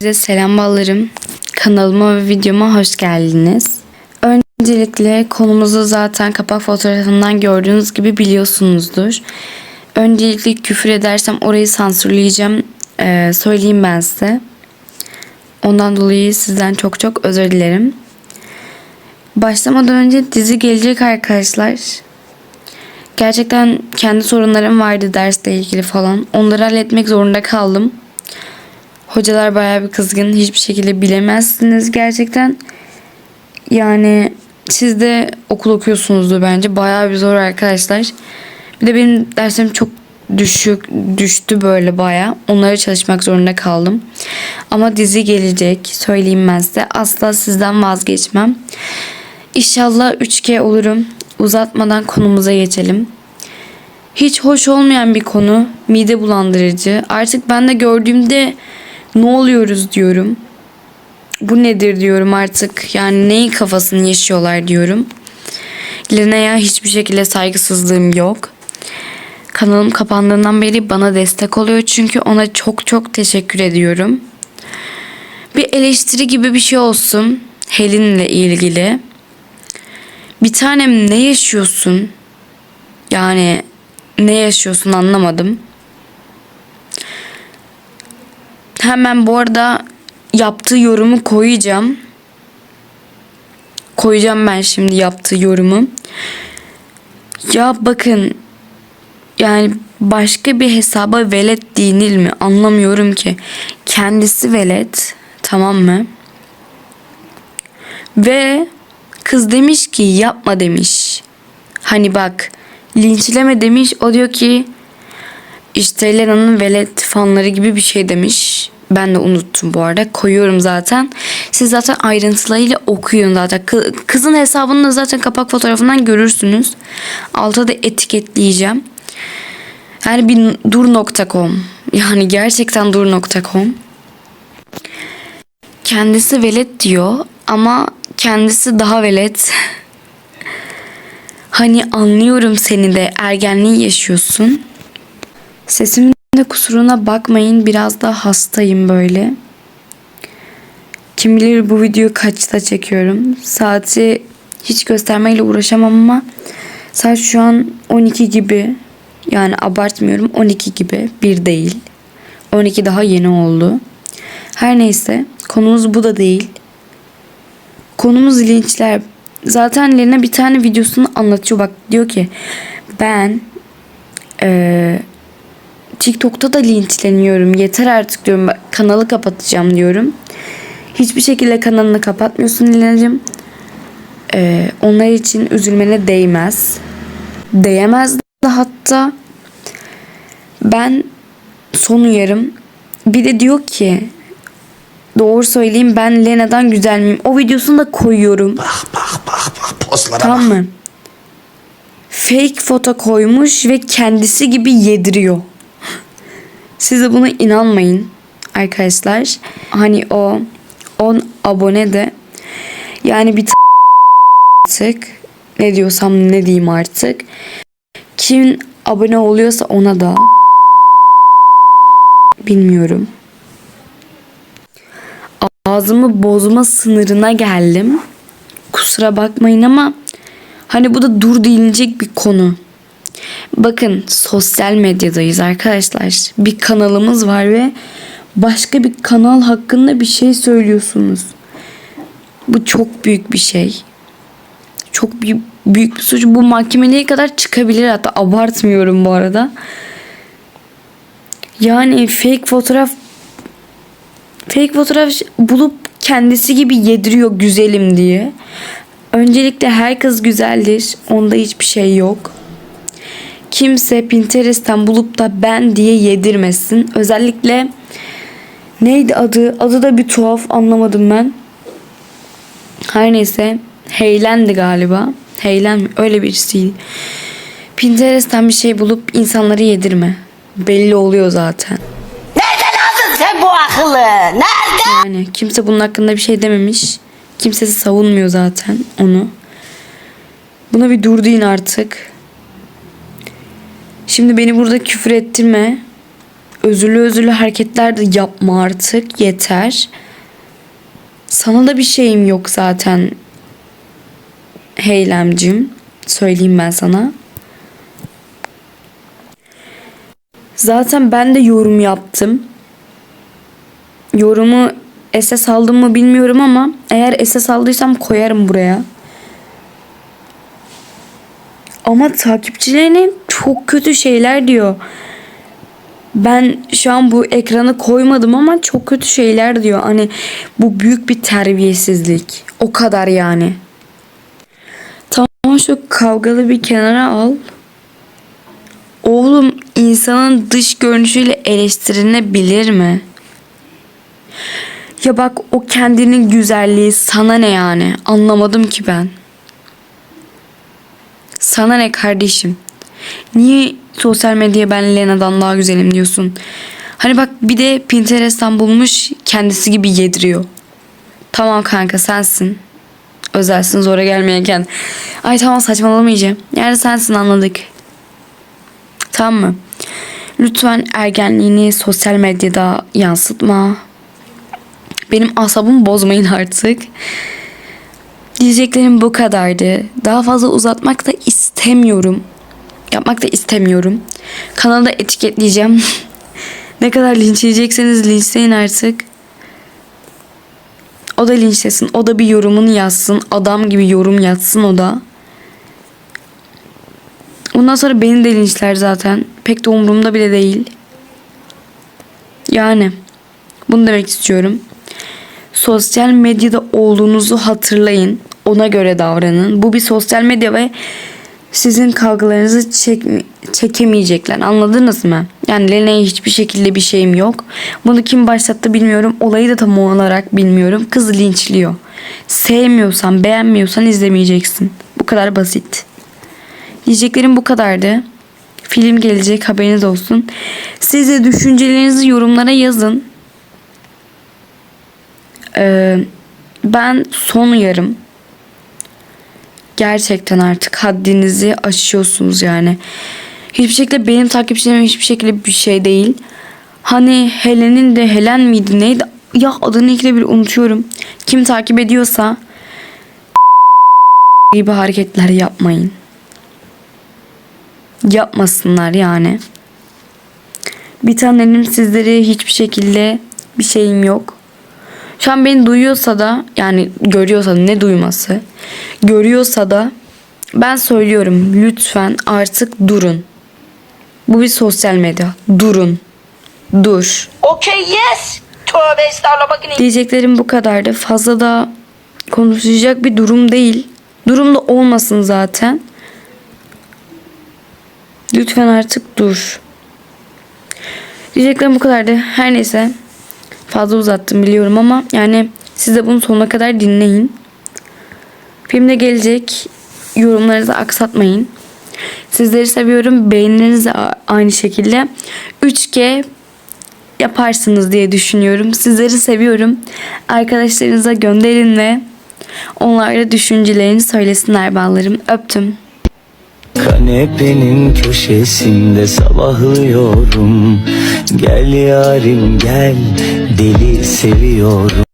Herkese selam ballarım. Kanalıma ve videoma hoş geldiniz. Öncelikle konumuzu zaten kapak fotoğrafından gördüğünüz gibi biliyorsunuzdur. Öncelikle küfür edersem orayı sansürleyeceğim. Ee, söyleyeyim ben size. Ondan dolayı sizden çok çok özür dilerim. Başlamadan önce dizi gelecek arkadaşlar. Gerçekten kendi sorunlarım vardı dersle ilgili falan. Onları halletmek zorunda kaldım. Hocalar bayağı bir kızgın. Hiçbir şekilde bilemezsiniz gerçekten. Yani siz de okul okuyorsunuzdur bence. Bayağı bir zor arkadaşlar. Bir de benim derslerim çok düşük düştü böyle bayağı. Onlara çalışmak zorunda kaldım. Ama dizi gelecek. Söyleyeyim ben size. Asla sizden vazgeçmem. İnşallah 3G olurum. Uzatmadan konumuza geçelim. Hiç hoş olmayan bir konu. Mide bulandırıcı. Artık ben de gördüğümde ne oluyoruz diyorum. Bu nedir diyorum artık. Yani neyin kafasını yaşıyorlar diyorum. Lena'ya hiçbir şekilde saygısızlığım yok. Kanalım kapandığından beri bana destek oluyor. Çünkü ona çok çok teşekkür ediyorum. Bir eleştiri gibi bir şey olsun. Helin'le ilgili. Bir tanem ne yaşıyorsun? Yani ne yaşıyorsun anlamadım. Hemen bu arada yaptığı yorumu koyacağım. Koyacağım ben şimdi yaptığı yorumu. Ya bakın yani başka bir hesaba velet denil mi anlamıyorum ki. Kendisi velet tamam mı? Ve kız demiş ki yapma demiş. Hani bak linçleme demiş. O diyor ki işte velet fanları gibi bir şey demiş. Ben de unuttum bu arada. Koyuyorum zaten. Siz zaten ayrıntılarıyla okuyun zaten. Kı- Kızın hesabını da zaten kapak fotoğrafından görürsünüz. Alta da etiketleyeceğim. Yani bir dur.com. Yani gerçekten dur.com. Kendisi velet diyor ama kendisi daha velet. Hani anlıyorum seni de ergenliği yaşıyorsun. Sesimin de kusuruna bakmayın biraz da hastayım böyle. Kim bilir bu videoyu kaçta çekiyorum. Saati hiç göstermeyle uğraşamam ama saat şu an 12 gibi. Yani abartmıyorum 12 gibi bir değil. 12 daha yeni oldu. Her neyse konumuz bu da değil. Konumuz linçler. Zaten Lena bir tane videosunu anlatıyor. Bak diyor ki ben eee TikTok'ta da linçleniyorum. Yeter artık diyorum. Bak, Kanalı kapatacağım diyorum. Hiçbir şekilde kanalını kapatmıyorsun Lena'cığım. Ee, onlar için üzülmene değmez. Değemez de hatta. Ben son uyarım. Bir de diyor ki doğru söyleyeyim ben Lena'dan güzel miyim? O videosunu da koyuyorum. Bak bak bak bak pozlara Tamam bak. mı? Fake foto koymuş ve kendisi gibi yediriyor. Siz de buna inanmayın arkadaşlar. Hani o 10 abone de yani bir artık ne diyorsam ne diyeyim artık. Kim abone oluyorsa ona da bilmiyorum. Ağzımı bozma sınırına geldim. Kusura bakmayın ama hani bu da dur denilecek bir konu. Bakın sosyal medyadayız arkadaşlar. Bir kanalımız var ve başka bir kanal hakkında bir şey söylüyorsunuz. Bu çok büyük bir şey. Çok büyük, büyük bir suç. Bu mahkemeye kadar çıkabilir hatta abartmıyorum bu arada. Yani fake fotoğraf fake fotoğraf bulup kendisi gibi yediriyor güzelim diye. Öncelikle her kız güzeldir. Onda hiçbir şey yok. Kimse Pinterest'ten bulup da ben diye yedirmesin. Özellikle neydi adı? Adı da bir tuhaf anlamadım ben. Her neyse. Heylendi galiba. Heylen mi? Öyle birisiydi. Pinterest'ten bir şey bulup insanları yedirme. Belli oluyor zaten. Nasıl sen bu akıllı? Nerede? Yani kimse bunun hakkında bir şey dememiş. Kimsesi savunmuyor zaten onu. Buna bir dur deyin artık. Şimdi beni burada küfür ettirme. özürlü özürlü hareketler de yapma artık yeter. Sana da bir şeyim yok zaten. Heylemcim. Söyleyeyim ben sana. Zaten ben de yorum yaptım. Yorumu SS aldım mı bilmiyorum ama eğer SS aldıysam koyarım buraya. Ama takipçilerine çok kötü şeyler diyor. Ben şu an bu ekranı koymadım ama çok kötü şeyler diyor. Hani bu büyük bir terbiyesizlik. O kadar yani. Tamam şu kavgalı bir kenara al. Oğlum insanın dış görünüşüyle eleştirilebilir mi? Ya bak o kendinin güzelliği sana ne yani? Anlamadım ki ben. Sana ne kardeşim? Niye sosyal medyaya ben Lena'dan daha güzelim diyorsun? Hani bak bir de Pinterest'ten bulmuş kendisi gibi yediriyor. Tamam kanka sensin. Özelsin zora gelmeyken. Ay tamam saçmalamayacağım. Yani sensin anladık. Tamam mı? Lütfen ergenliğini sosyal medyada yansıtma. Benim asabımı bozmayın artık. Diyeceklerim bu kadardı. Daha fazla uzatmak da istemiyorum. Yapmak da istemiyorum. Kanalda etiketleyeceğim. ne kadar linçleyecekseniz linçleyin artık. O da linçlesin. O da bir yorumunu yazsın. Adam gibi yorum yazsın o da. Ondan sonra beni de linçler zaten. Pek de umurumda bile değil. Yani bunu demek istiyorum. Sosyal medyada olduğunuzu hatırlayın. Ona göre davranın. Bu bir sosyal medya ve sizin kavgalarınızı çek, çekemeyecekler. Anladınız mı? Yani Lena'ya hiçbir şekilde bir şeyim yok. Bunu kim başlattı bilmiyorum. Olayı da tam olarak bilmiyorum. Kız linçliyor. Sevmiyorsan, beğenmiyorsan izlemeyeceksin. Bu kadar basit. Diyeceklerim bu kadardı. Film gelecek haberiniz olsun. Siz de düşüncelerinizi yorumlara yazın. Ee, ben son uyarım. Gerçekten artık haddinizi aşıyorsunuz yani. Hiçbir şekilde benim takipçilerim hiçbir şekilde bir şey değil. Hani Helen'in de Helen miydi neydi? Ya adını ikide bir unutuyorum. Kim takip ediyorsa gibi hareketler yapmayın. Yapmasınlar yani. Bir tanem sizlere hiçbir şekilde bir şeyim yok. Şu an beni duyuyorsa da yani görüyorsa da ne duyması görüyorsa da ben söylüyorum lütfen artık durun. Bu bir sosyal medya. Durun. Dur. Okay yes. Tövbe estağfurullah bakın. Diyeceklerim bu kadardı. Fazla da konuşacak bir durum değil. Durum da olmasın zaten. Lütfen artık dur. Diyeceklerim bu kadardı. Her neyse. Fazla uzattım biliyorum ama yani siz de bunu sonuna kadar dinleyin. Filmde gelecek. Yorumlarınızı aksatmayın. Sizleri seviyorum. Beğenileriniz de a- aynı şekilde. 3G yaparsınız diye düşünüyorum. Sizleri seviyorum. Arkadaşlarınıza gönderin ve onlar da düşüncelerini söylesinler ballarım. Öptüm. Kanepenin köşesinde sabahlıyorum. Gel yarim gel deli seviyorum